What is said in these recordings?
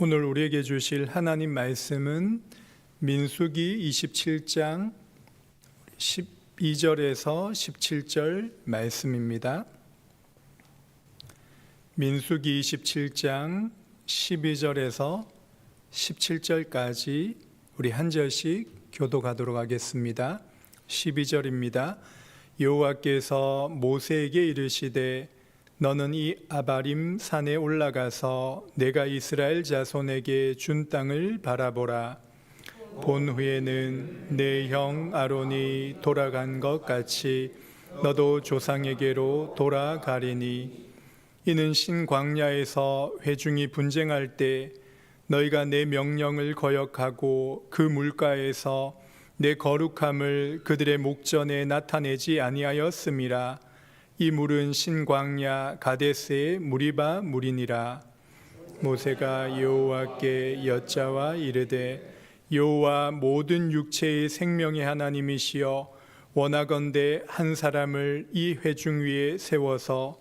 오늘 우리에게 주실 하나님 말씀은 민수기 27장 12절에서 17절 말씀입니다. 민수기 27장 12절에서 17절까지 우리 한 절씩 교도가도록 하겠습니다. 12절입니다. 여호와께서 모세에게 이르시되 너는 이 아바림 산에 올라가서 내가 이스라엘 자손에게 준 땅을 바라보라. 본 후에는 내 형 아론이 돌아간 것 같이 너도 조상에게로 돌아가리니 이는 신광야에서 회중이 분쟁할 때 너희가 내 명령을 거역하고 그 물가에서 내 거룩함을 그들의 목전에 나타내지 아니하였음이라 이 물은 신광야 가데스의 무리바 물이니라 모세가 여호와께 여짜와 이르되 여호와 모든 육체의 생명의 하나님이시여 원하건대 한 사람을 이 회중 위에 세워서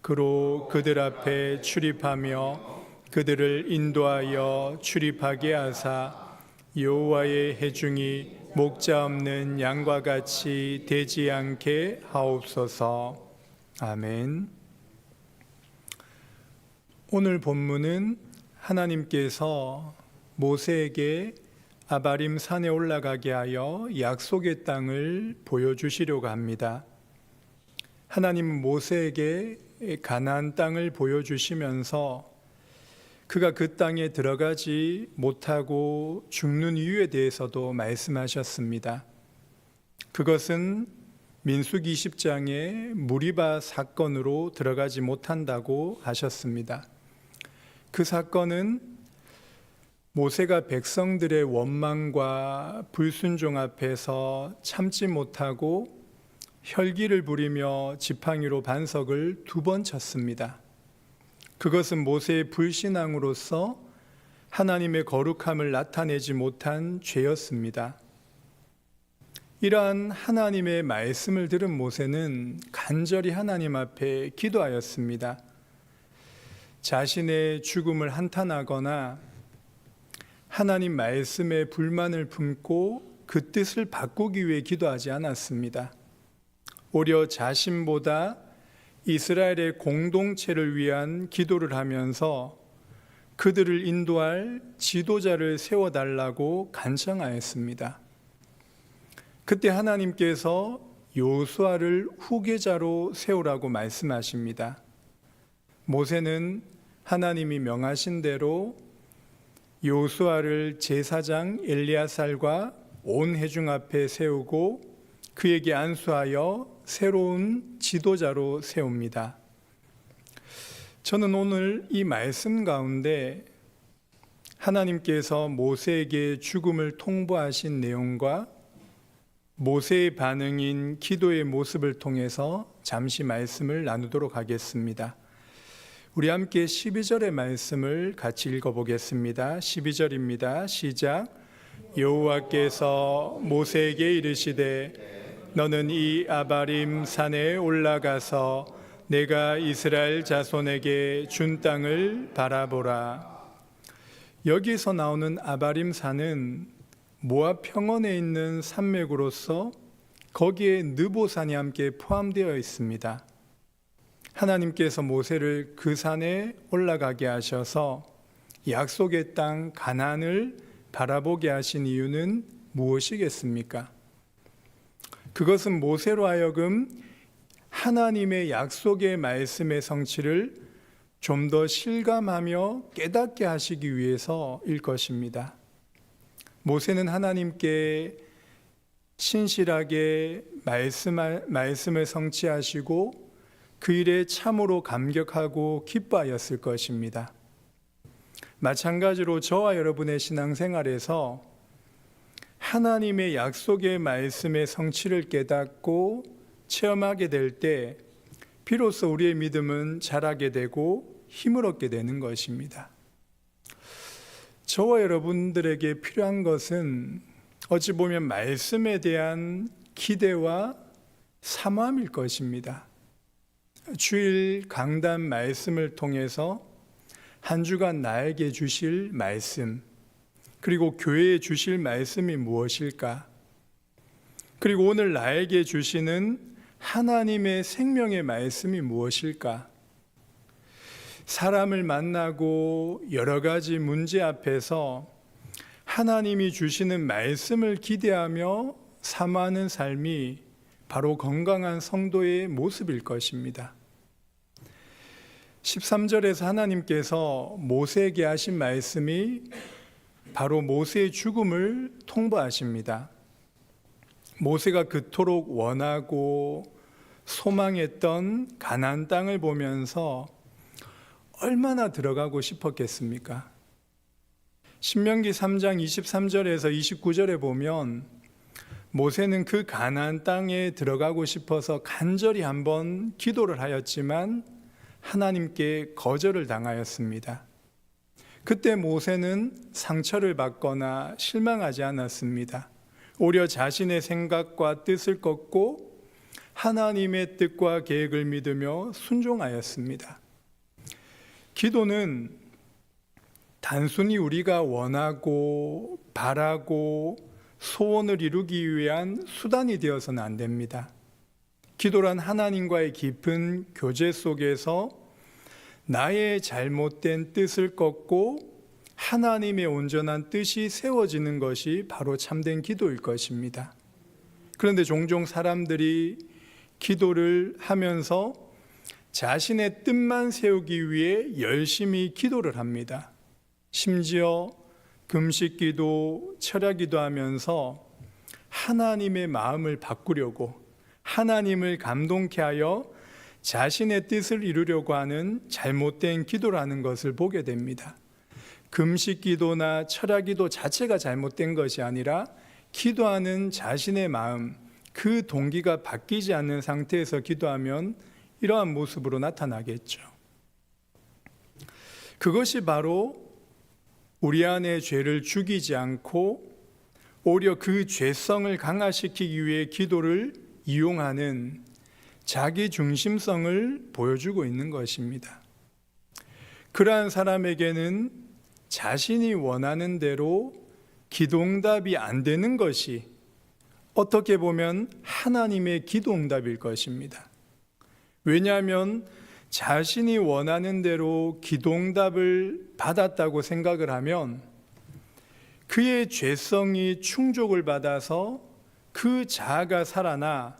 그로 그들 앞에 출입하며 그들을 인도하여 출입하게 하사 여호와의 회중이 목자 없는 양과 같이 되지 않게 하옵소서. 아멘. 오늘 본문은 하나님께서 모세에게 아바림 산에 올라가게 하여 약속의 땅을 보여주시려고 합니다. 하나님은 모세에게 가나안 땅을 보여주시면서 그가 그 땅에 들어가지 못하고 죽는 이유에 대해서도 말씀하셨습니다. 그것은 민숙 20장의 무리바 사건으로 들어가지 못한다고 하셨습니다. 그 사건은 모세가 백성들의 원망과 불순종 앞에서 참지 못하고 혈기를 부리며 지팡이로 반석을 두 번 쳤습니다. 그것은 모세의 불신앙으로서 하나님의 거룩함을 나타내지 못한 죄였습니다. 이러한 하나님의 말씀을 들은 모세는 간절히 하나님 앞에 기도하였습니다. 자신의 죽음을 한탄하거나 하나님 말씀에 불만을 품고 그 뜻을 바꾸기 위해 기도하지 않았습니다. 오히려 자신보다 이스라엘의 공동체를 위한 기도를 하면서 그들을 인도할 지도자를 세워달라고 간청하였습니다. 그때 하나님께서 요수아를 후계자로 세우라고 말씀하십니다. 모세는 하나님이 명하신 대로 요수아를 제사장 엘리야살과 온 회중 앞에 세우고 그에게 안수하여 새로운 지도자로 세웁니다. 저는 오늘 이 말씀 가운데 하나님께서 모세에게 죽음을 통보하신 내용과 모세의 반응인 기도의 모습을 통해서 잠시 말씀을 나누도록 하겠습니다. 우리 함께 12절의 말씀을 같이 읽어보겠습니다. 12절입니다. 시작. 여호와께서 모세에게 이르시되 너는 이 아바림 산에 올라가서 내가 이스라엘 자손에게 준 땅을 바라보라. 여기서 나오는 아바림 산은 모압 평원에 있는 산맥으로서 거기에 느보산이 함께 포함되어 있습니다. 하나님께서 모세를 그 산에 올라가게 하셔서 약속의 땅 가나안을 바라보게 하신 이유는 무엇이겠습니까? 그것은 모세로 하여금 하나님의 약속의 말씀의 성취를 좀 더 실감하며 깨닫게 하시기 위해서일 것입니다. 모세는 하나님께 신실하게 말씀을 성취하시고 그 일에 참으로 감격하고 기뻐하였을 것입니다. 마찬가지로 저와 여러분의 신앙생활에서 하나님의 약속의 말씀의 성취를 깨닫고 체험하게 될 때 비로소 우리의 믿음은 자라게 되고 힘을 얻게 되는 것입니다. 저와 여러분들에게 필요한 것은 어찌 보면 말씀에 대한 기대와 사모함일 것입니다. 주일 강단 말씀을 통해서 한 주간 나에게 주실 말씀, 그리고 교회에 주실 말씀이 무엇일까? 그리고 오늘 나에게 주시는 하나님의 생명의 말씀이 무엇일까? 사람을 만나고 여러 가지 문제 앞에서 하나님이 주시는 말씀을 기대하며 삼아하는 삶이 바로 건강한 성도의 모습일 것입니다. 13절에서 하나님께서 모세에게 하신 말씀이 바로 모세의 죽음을 통보하십니다. 모세가 그토록 원하고 소망했던 가나안 땅을 보면서 얼마나 들어가고 싶었겠습니까? 신명기 3장 23절에서 29절에 보면 모세는 그 가나안 땅에 들어가고 싶어서 간절히 한번 기도를 하였지만 하나님께 거절을 당하였습니다. 그때 모세는 상처를 받거나 실망하지 않았습니다. 오히려 자신의 생각과 뜻을 꺾고 하나님의 뜻과 계획을 믿으며 순종하였습니다. 기도는 단순히 우리가 원하고 바라고 소원을 이루기 위한 수단이 되어서는 안 됩니다. 기도란 하나님과의 깊은 교제 속에서 나의 잘못된 뜻을 꺾고 하나님의 온전한 뜻이 세워지는 것이 바로 참된 기도일 것입니다. 그런데 종종 사람들이 기도를 하면서 자신의 뜻만 세우기 위해 열심히 기도를 합니다. 심지어 금식 기도, 철야 기도 하면서 하나님의 마음을 바꾸려고 하나님을 감동케 하여 자신의 뜻을 이루려고 하는 잘못된 기도라는 것을 보게 됩니다. 금식 기도나 철야 기도 자체가 잘못된 것이 아니라 기도하는 자신의 마음, 그 동기가 바뀌지 않는 상태에서 기도하면 이러한 모습으로 나타나겠죠. 그것이 바로 우리 안의 죄를 죽이지 않고 오히려 그 죄성을 강화시키기 위해 기도를 이용하는 자기 중심성을 보여주고 있는 것입니다. 그러한 사람에게는 자신이 원하는 대로 기도응답이 안 되는 것이 어떻게 보면 하나님의 기도응답일 것입니다. 왜냐하면 자신이 원하는 대로 기도응답을 받았다고 생각을 하면 그의 죄성이 충족을 받아서 그 자아가 살아나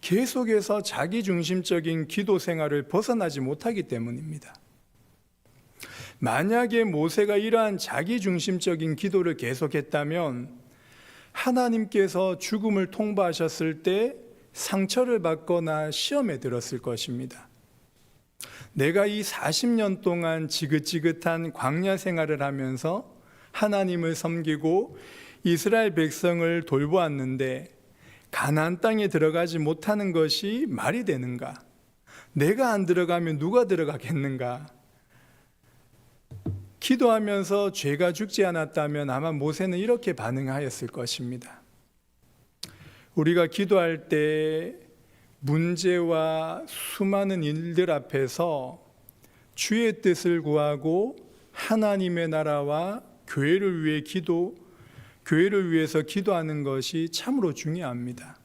계속해서 자기 중심적인 기도 생활을 벗어나지 못하기 때문입니다. 만약에 모세가 이러한 자기 중심적인 기도를 계속했다면 하나님께서 죽음을 통보하셨을 때 상처를 받거나 시험에 들었을 것입니다. 내가 이 40년 동안 지긋지긋한 광야 생활을 하면서 하나님을 섬기고 이스라엘 백성을 돌보았는데 가나안 땅에 들어가지 못하는 것이 말이 되는가? 내가 안 들어가면 누가 들어가겠는가? 기도하면서 죄가 죽지 않았다면 아마 모세는 이렇게 반응하였을 것입니다. 우리가 기도할 때 문제와 수많은 일들 앞에서 주의 뜻을 구하고 하나님의 나라와 교회를 위해 기도, 교회를 위해서 기도하는 것이 참으로 중요합니다.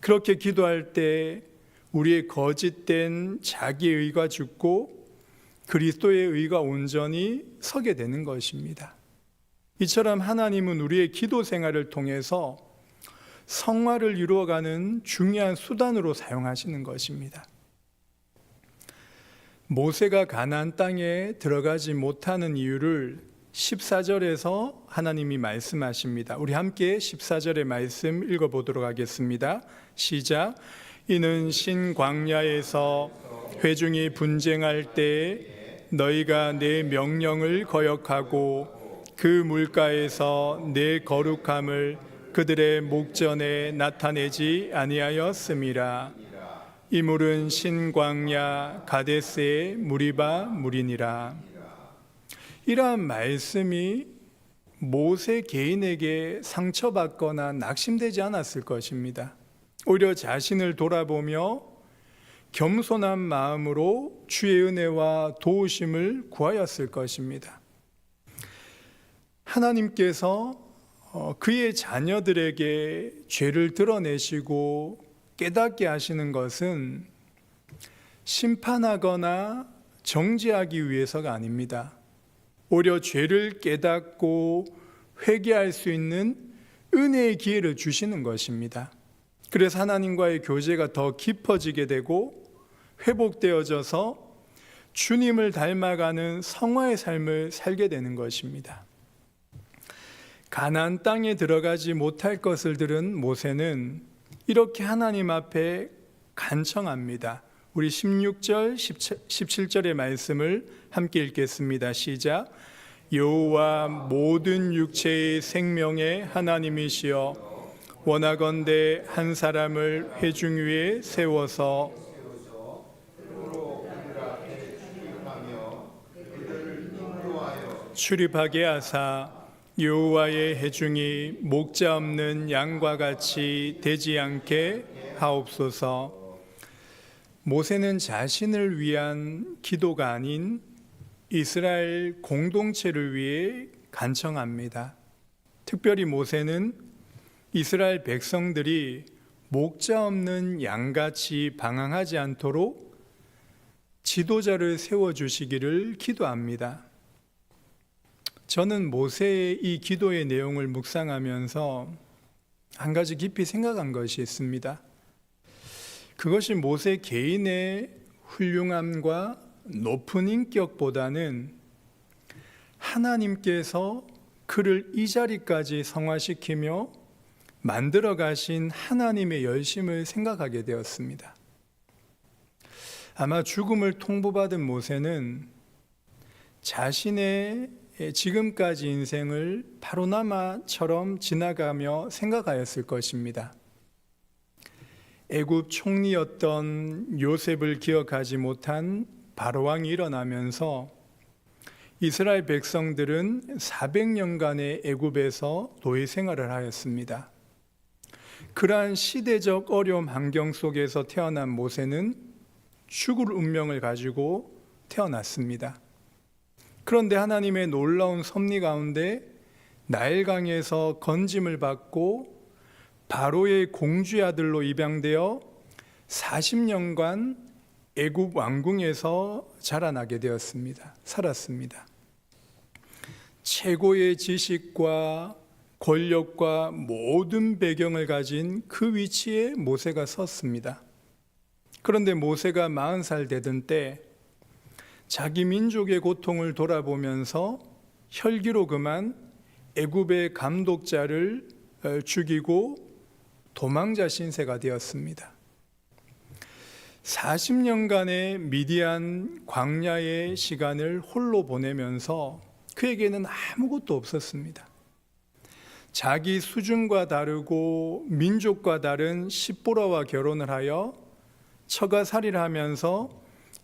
그렇게 기도할 때 우리의 거짓된 자기의 의가 죽고 그리스도의 의가 온전히 서게 되는 것입니다. 이처럼 하나님은 우리의 기도 생활을 통해서 성화를 이루어가는 중요한 수단으로 사용하시는 것입니다. 모세가 가나안 땅에 들어가지 못하는 이유를 14절에서 하나님이 말씀하십니다. 우리 함께 14절의 말씀 읽어 보도록 하겠습니다. 시작. 이는 신 광야에서 회중이 분쟁할 때 너희가 내 명령을 거역하고 그 물가에서 내 거룩함을 그들의 목전에 나타내지 아니하였음이라 이 물은 신광야 가데스의 무리바 물이니라 이러한 말씀이 모세 개인에게 상처받거나 낙심되지 않았을 것입니다. 오히려 자신을 돌아보며 겸손한 마음으로 주의 은혜와 도우심을 구하였을 것입니다. 하나님께서 어, 그의 자녀들에게 죄를 드러내시고 깨닫게 하시는 것은 심판하거나 정죄하기 위해서가 아닙니다. 오히려 죄를 깨닫고 회개할 수 있는 은혜의 기회를 주시는 것입니다. 그래서 하나님과의 교제가 더 깊어지게 되고 회복되어져서 주님을 닮아가는 성화의 삶을 살게 되는 것입니다. 가나안 땅에 들어가지 못할 것을 들은 모세는 이렇게 하나님 앞에 간청합니다. 우리 16절, 17절의 말씀을 함께 읽겠습니다. 시작. 여호와 모든 육체의 생명의 하나님이시여 원하건대 한 사람을 회중 위에 세워서 출입하게 하사 여호와의 해중이 목자 없는 양과 같이 되지 않게 하옵소서. 모세는 자신을 위한 기도가 아닌 이스라엘 공동체를 위해 간청합니다. 특별히 모세는 이스라엘 백성들이 목자 없는 양같이 방황하지 않도록 지도자를 세워 주시기를 기도합니다. 저는 모세의 이 기도의 내용을 묵상하면서 한 가지 깊이 생각한 것이 있습니다. 그것이 모세 개인의 훌륭함과 높은 인격보다는 하나님께서 그를 이 자리까지 성화시키며 만들어 가신 하나님의 열심을 생각하게 되었습니다. 아마 죽음을 통보받은 모세는 자신의 지금까지 인생을 바로나마처럼 지나가며 생각하였을 것입니다. 애굽 총리였던 요셉을 기억하지 못한 바로왕이 일어나면서 이스라엘 백성들은 400년간의 애굽에서 노예 생활을 하였습니다. 그러한 시대적 어려움 환경 속에서 태어난 모세는 죽을 운명을 가지고 태어났습니다. 그런데 하나님의 놀라운 섭리 가운데 나일강에서 건짐을 받고 바로의 공주의 아들로 입양되어 40년간 애굽 왕궁에서 자라나게 되었습니다. 살았습니다. 최고의 지식과 권력과 모든 배경을 가진 그 위치에 모세가 섰습니다. 그런데 모세가 40살 되던 때 자기 민족의 고통을 돌아보면서 혈기로 그만 애굽의 감독자를 어, 죽이고 도망자 신세가 되었습니다. 40년간의 미디안 광야의 시간을 홀로 보내면서 그에게는 아무것도 없었습니다. 자기 수준과 다르고 민족과 다른 십보라와 결혼을 하여 처가살이를 하면서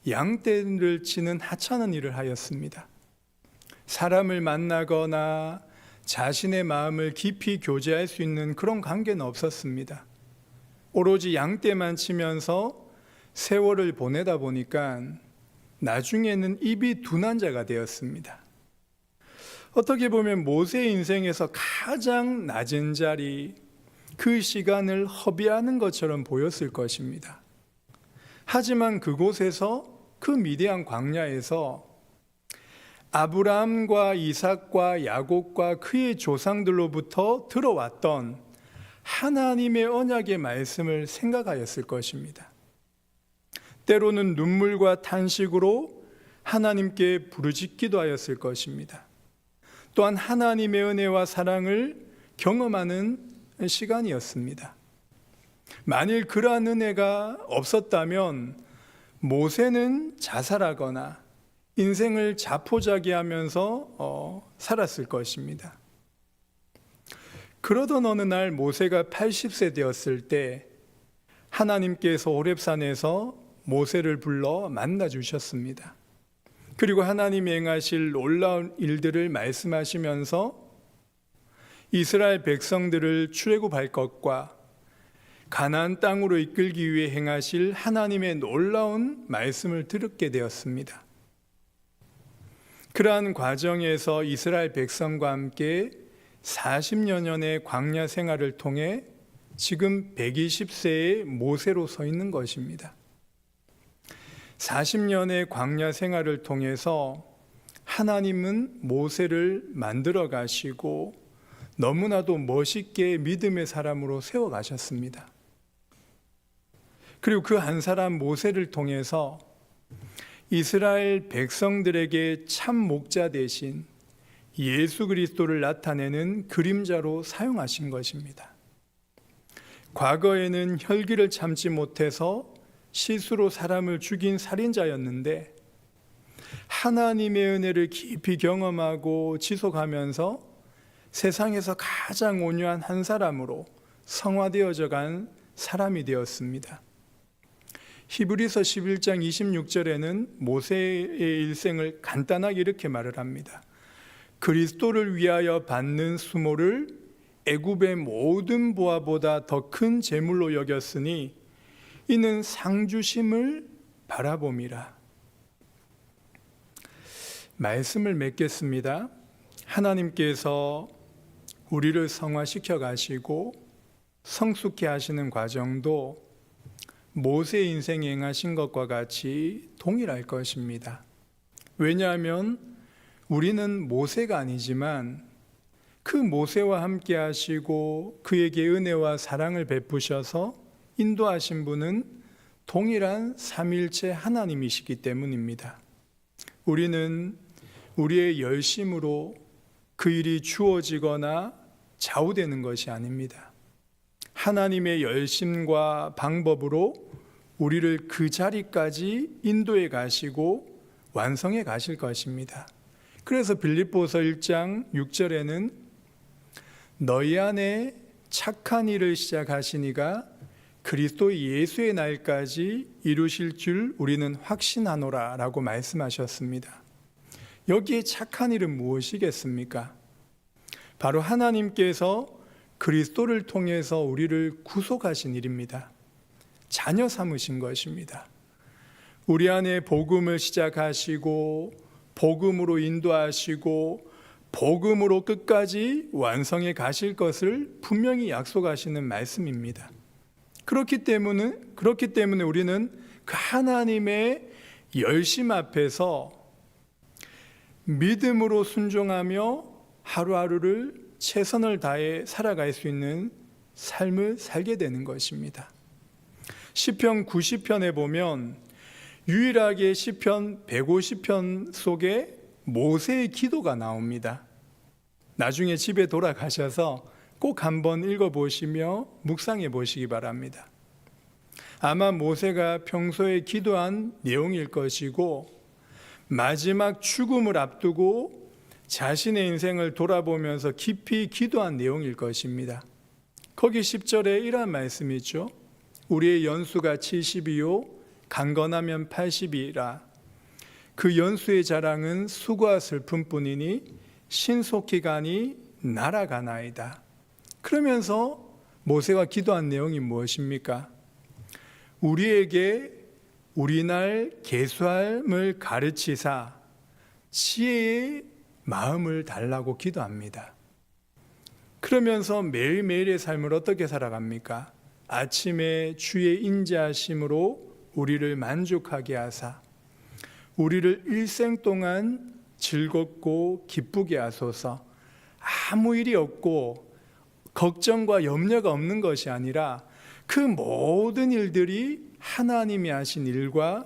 양떼를 치는 하찮은 일을 하였습니다. 사람을 만나거나 자신의 마음을 깊이 교제할 수 있는 그런 관계는 없었습니다. 오로지 양떼만 치면서 세월을 보내다 보니까 나중에는 입이 둔한 자가 되었습니다. 어떻게 보면 모세의 인생에서 가장 낮은 자리, 그 시간을 허비하는 것처럼 보였을 것입니다. 하지만 그곳에서 그 미대한 광야에서 아브라함과 이삭과 야곱과 그의 조상들로부터 들어왔던 하나님의 언약의 말씀을 생각하였을 것입니다. 때로는 눈물과 탄식으로 하나님께 부르짖기도 하였을 것입니다. 또한 하나님의 은혜와 사랑을 경험하는 시간이었습니다. 만일 그러한 은혜가 없었다면 모세는 자살하거나 인생을 자포자기하면서 어, 살았을 것입니다. 그러던 어느 날 모세가 80세 되었을 때 하나님께서 오렙산에서 모세를 불러 만나 주셨습니다. 그리고 하나님이 행하실 놀라운 일들을 말씀하시면서 이스라엘 백성들을 출애굽할 것과 가나안 땅으로 이끌기 위해 행하실 하나님의 놀라운 말씀을 듣게 되었습니다. 그러한 과정에서 이스라엘 백성과 함께 40여 년의 광야 생활을 통해 지금 120세의 모세로 서 있는 것입니다. 40년의 광야 생활을 통해서 하나님은 모세를 만들어 가시고 너무나도 멋있게 믿음의 사람으로 세워 가셨습니다. 그리고 그 한 사람 모세를 통해서 이스라엘 백성들에게 참 목자 대신 예수 그리스도를 나타내는 그림자로 사용하신 것입니다. 과거에는 혈기를 참지 못해서 실수로 사람을 죽인 살인자였는데 하나님의 은혜를 깊이 경험하고 지속하면서 세상에서 가장 온유한 한 사람으로 성화되어져 간 사람이 되었습니다. 히브리서 11장 26절에는 모세의 일생을 간단하게 이렇게 말을 합니다. 그리스도를 위하여 받는 수모를 애굽의 모든 보아보다 더 큰 재물로 여겼으니 이는 상주심을 바라봄이라. 말씀을 맺겠습니다. 하나님께서 우리를 성화시켜 가시고 성숙해 하시는 과정도 모세 인생에 행하신 것과 같이 동일할 것입니다. 왜냐하면 우리는 모세가 아니지만 그 모세와 함께 하시고 그에게 은혜와 사랑을 베푸셔서 인도하신 분은 동일한 삼일체 하나님이시기 때문입니다. 우리는 우리의 열심으로 그 일이 주어지거나 좌우되는 것이 아닙니다. 하나님의 열심과 방법으로 우리를 그 자리까지 인도해 가시고 완성해 가실 것입니다. 그래서 빌립보서 1장 6절에는 너희 안에 착한 일을 시작하시니가 그리스도 예수의 날까지 이루실 줄 우리는 확신하노라 라고 말씀하셨습니다. 여기에 착한 일은 무엇이겠습니까? 바로 하나님께서 그리스도를 통해서 우리를 구속하신 일입니다. 자녀 삼으신 것입니다. 우리 안에 복음을 시작하시고 복음으로 인도하시고 복음으로 끝까지 완성해 가실 것을 분명히 약속하시는 말씀입니다. 그렇기 때문에 그렇기 때문에 우리는 그 하나님의 열심 앞에서 믿음으로 순종하며 하루하루를 최선을 다해 살아갈 수 있는 삶을 살게 되는 것입니다. 시편 90편에 보면 유일하게 시편 150편 속에 모세의 기도가 나옵니다. 나중에 집에 돌아가셔서 꼭 한번 읽어보시며 묵상해 보시기 바랍니다. 아마 모세가 평소에 기도한 내용일 것이고 마지막 죽음을 앞두고 자신의 인생을 돌아보면서 깊이 기도한 내용일 것입니다. 거기 10절에 이러한 말씀이 있죠. 우리의 연수가 70이요 강건하면 80이라 그 연수의 자랑은 수고와 슬픔뿐이니 가니 날아가나이다. 그러면서 모세가 기도한 내용이 무엇입니까? 우리에게 우리날 개수함을 가르치사 지혜의 마음을 달라고 기도합니다. 그러면서 매일매일의 삶을 어떻게 살아갑니까? 아침에 주의 인자하심으로 우리를 만족하게 하사 우리를 일생 동안 즐겁고 기쁘게 하소서 아무 일이 없고 걱정과 염려가 없는 것이 아니라 그 모든 일들이 하나님이 하신 일과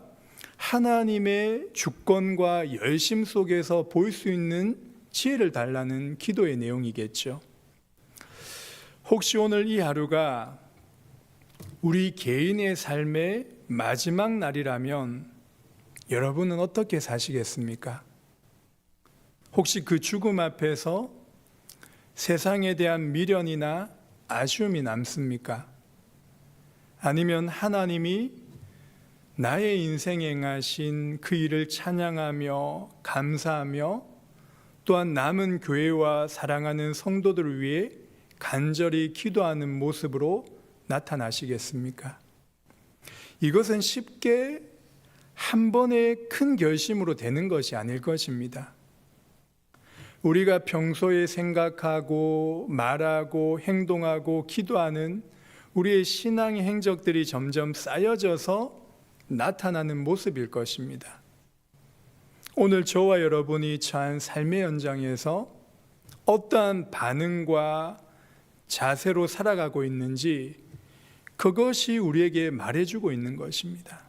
하나님의 주권과 열심 속에서 볼 수 있는 지혜를 달라는 기도의 내용이겠죠. 혹시 오늘 이 하루가 우리 개인의 삶의 마지막 날이라면 여러분은 어떻게 사시겠습니까? 혹시 그 죽음 앞에서 세상에 대한 미련이나 아쉬움이 남습니까? 아니면 하나님이 나의 인생에 행하신 그 일을 찬양하며 감사하며 또한 남은 교회와 사랑하는 성도들을 위해 간절히 기도하는 모습으로 나타나시겠습니까? 이것은 쉽게 한 번의 큰 결심으로 되는 것이 아닐 것입니다. 우리가 평소에 생각하고 말하고 행동하고 기도하는 우리의 신앙의 행적들이 점점 쌓여져서 나타나는 모습일 것입니다. 오늘 저와 여러분이 처한 삶의 현장에서 어떠한 반응과 자세로 살아가고 있는지 그것이 우리에게 말해주고 있는 것입니다.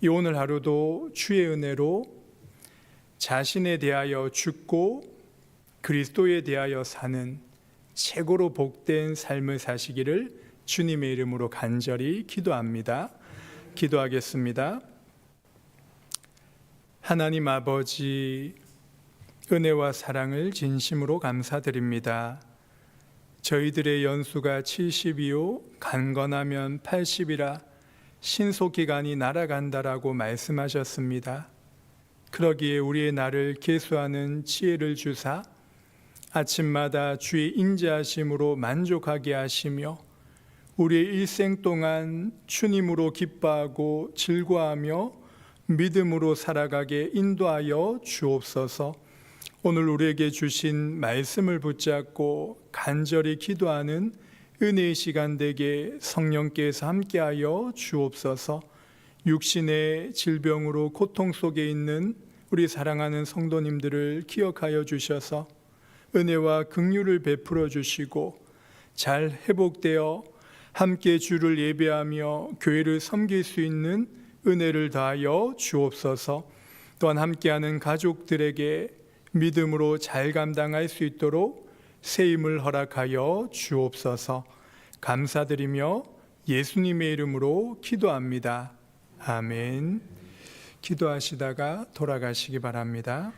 이 오늘 하루도 주의 은혜로 자신에 대하여 죽고 그리스도에 대하여 사는 최고로 복된 삶을 사시기를 주님의 이름으로 간절히 기도합니다. 기도하겠습니다. 하나님 아버지, 은혜와 사랑을 진심으로 감사드립니다. 저희들의 연수가 70이요, 강건하면 80이라 신속기간이 날아간다라고 말씀하셨습니다. 그러기에 우리의 날을 계수하는 지혜를 주사 아침마다 주의 인자하심으로 만족하게 하시며 우리의 일생 동안 주님으로 기뻐하고 즐거워하며 믿음으로 살아가게 인도하여 주옵소서. 오늘 우리에게 주신 말씀을 붙잡고 간절히 기도하는 은혜의 시간 되게 성령께서 함께하여 주옵소서. 육신의 질병으로 고통 속에 있는 우리 사랑하는 성도님들을 기억하여 주셔서 은혜와 긍휼을 베풀어 주시고 잘 회복되어 함께 주를 예배하며 교회를 섬길 수 있는 은혜를 다하여 주옵소서. 또한 함께하는 가족들에게 믿음으로 잘 감당할 수 있도록 새 힘을 허락하여 주옵소서. 감사드리며 예수님의 이름으로 기도합니다. 아멘. 기도하시다가 돌아가시기 바랍니다.